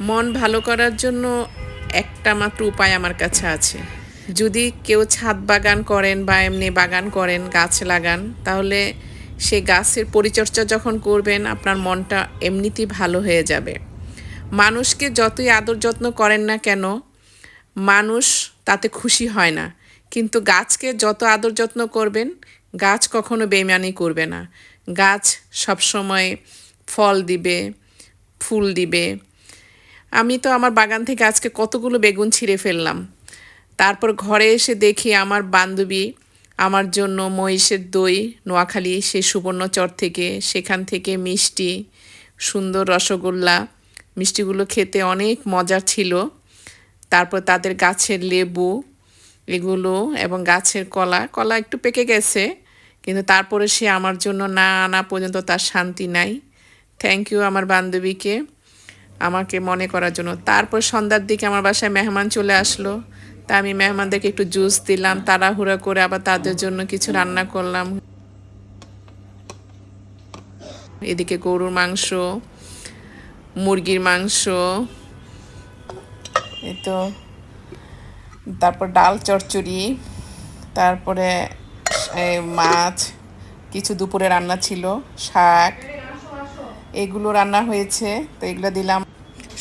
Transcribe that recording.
মন ভালো করার জন্য একটা মাত্র উপায় আমার কাছে আছে। যদি কেউ ছাদ বাগান করেন বা এমনি বাগান করেন, গাছ লাগান, তাহলে সে গাছের পরিচর্যা যখন করবেন, আপনার মনটা এমনিতেই ভালো হয়ে যাবে। মানুষকে যতই আদর যত্ন করেন না কেন, মানুষ তাতে খুশি হয় না। কিন্তু গাছকে যত আদর যত্ন করবেন, গাছ কখনো বেমানি করবে না। গাছ সবসময় ফল দিবে, ফুল দিবে আমি তো আমার বাগান থেকে আজকে কতগুলো বেগুন ছিঁড়ে ফেললাম। তারপর ঘরে এসে দেখি আমার বান্ধবী, আমার জন্য মহিষের দই, নোয়াখালী সে সুবর্ণচর থেকে, সেখান থেকে মিষ্টি, সুন্দর রসগোল্লা, মিষ্টিগুলো খেতে অনেক মজার ছিল। তারপর তাদের গাছের লেবু এগুলো এবং গাছের কলা কলা একটু পেকে গেছে, কিন্তু তারপরে সে আমার জন্য না আনা পর্যন্ত তার শান্তি নাই। থ্যাংক ইউ আমার বান্ধবীকে। আমাকে মনে করার জন্য। তারপর সন্ধ্যার দিকে আমার বাসায় মেহমান চলে আসলো। তা আমি মেহমানদেরকে একটু জুস দিলাম, তাড়াহুড়া করে আবার তাদের জন্য কিছু রান্না করলাম। এদিকে গরুর মাংস, মুরগির মাংস তো। তারপর ডাল চচ্চড়ি, তারপরে মাছ, কিছু দুপুরে রান্না ছিল, শাক। এগুলো রান্না হয়েছে, তো এগুলো দিলাম।